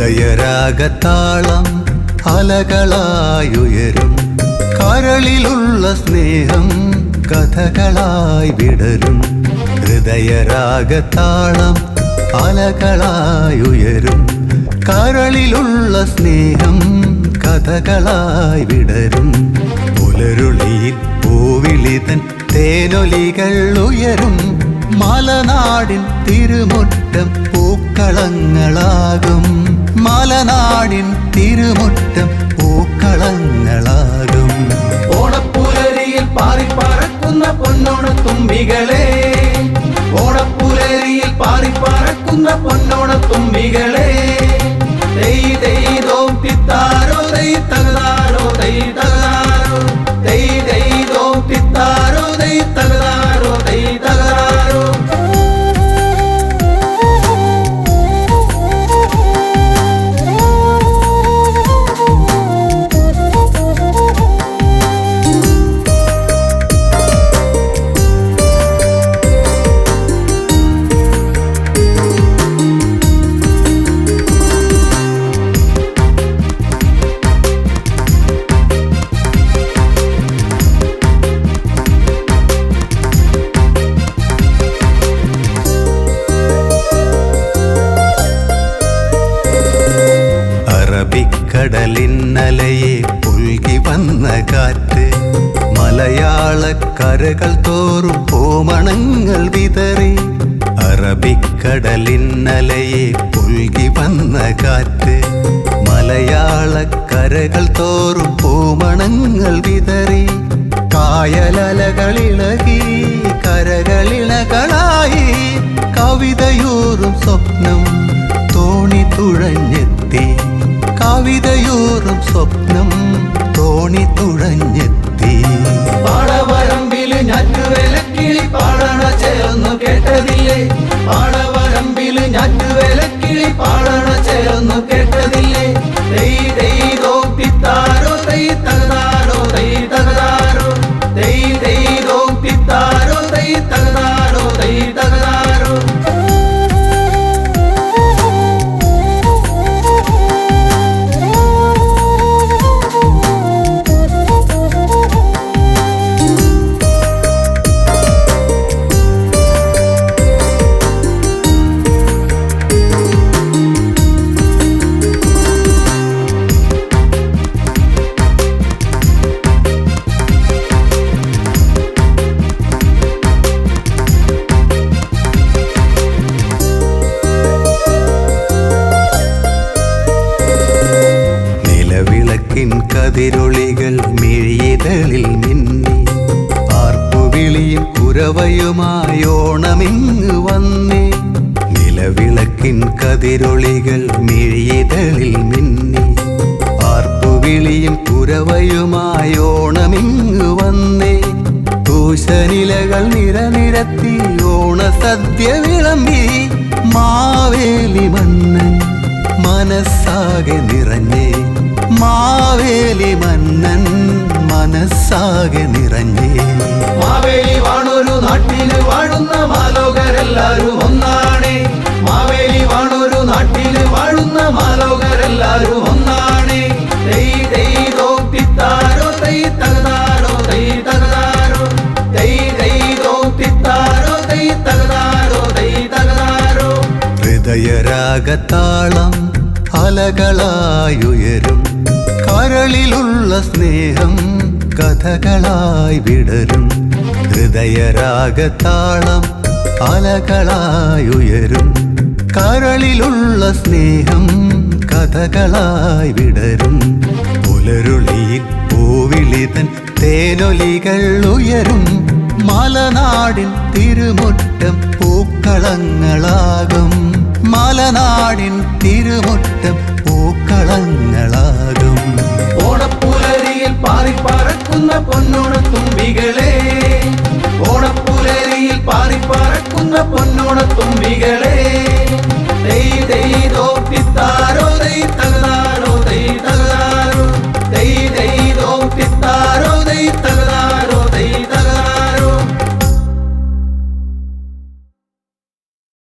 ഹൃദയരാഗത്താളം അലകളായുയരും. കരളിലുള്ള സ്നേഹം കഥകളായി വിടരും. ഹൃദയരാഗത്താളം അലകളായുയരും. കരളിലുള്ള സ്നേഹം കഥകളായി വിടരും. പുലരുളിയിൽ പൂവിളിതൻ തേനൊലികൾ ഉയരും. മലനാടിൻ തിരുമുറ്റം പൂക്കളങ്ങളാകും. മലനാടിൻ തിരുമുറ്റം പൂക്കളങ്ങളാകും. ഓണപ്പുലരിയിൽ പാറിപ്പറക്കുന്ന പൊന്നോണത്തുമ്പികളെ ഓണപ്പുലരിയിൽ പാറിപ്പറക്കുന്ന പൊന്നോണത്തുമ്പികളെ ദൈ അറബിക്കടലിന്നലയെ പുൽകി വന്ന കാറ്റ് മലയാളക്കരകൾ തോറും ഓമണങ്ങൾ വിതറി. അറബിക്കടലിന്നലയെ പുൽകി വന്ന കാറ്റ് മലയാളക്കരകൾ തോറും ഓമണങ്ങൾ വിതറി. കായലലകളിളകി കരകളിളകളായി. കവിതയൂറും സ്വപ്നം തോണി തുഴഞ്ഞെത്തി. കവിതയൂറും സ്വപ്നം തോണി തുഴഞ്ഞെത്തി. പാടവരമ്പിൽ ഞാറ്റുവേലക്കിളി പാടണ ചേർന്നു കേട്ടതില്ലേ? പാടവരമ്പിൽ ഞാറ്റുവേലക്കിളി പാടണ ചേർന്നു കേട്ടതില്ലേ മിഴിയതളിൽ മിന്നി ആർപ്പുവിളിയും കുരവയുമായോണമിങ്ങ് വന്നേ. നിലവിളക്കിൻ കതിരൊളികൾ മിഴിയതളിൽ മിന്നി. ആർപ്പുവിളിയും കുരവയുമായോണമിങ്ങ് വന്നേ. തൂശനിലകൾ നിരനിരത്തി ഓണസദ്യ വിളമ്പി. മാവേലി മന്നൻ മനസ്സാകെ നിറഞ്ഞേ. മാവേലി മന്നൻ മനസ്സാകെ നിറഞ്ഞേ. മാവേലി വാണൊരു നാട്ടിൽ വാഴുന്ന മാലോകരെല്ലാരും ഒന്നാണേ. മാവേലി വാണൊരു നാട്ടിൽ വാഴുന്ന മാലോകരെല്ലാരും ഒന്നാണേ. തകതാരോ തകതാരോ. തകതാരോ തകതാരോ. ഹൃദയരാഗത്താളം അലകളായുയരും കരളിലുള്ള സ്നേഹം കഥകളായി വിടരും. ഹൃദയരാഗത്താളം അലകളായുയരും കരളിലുള്ള സ്നേഹം കഥകളായി വിടരും. പുലരുളിയിൽ പൂവിളിതൻ തേനൊലികൾ ഉയരും. മലനാടിൻ തിരുമുറ്റം പൂക്കളങ്ങളാകും. മലനാടിൻ തിരുമുറ്റം പൂക്കളങ്ങളാകും ഓണപ്പുലരിയിൽ പാറിപ്പറക്കുന്ന പൊന്നോണത്തുമ്പികളെ ഓണപ്പുലരിയിൽ പാറിപ്പറക്കുന്ന പൊന്നോണത്തുമ്പികളെ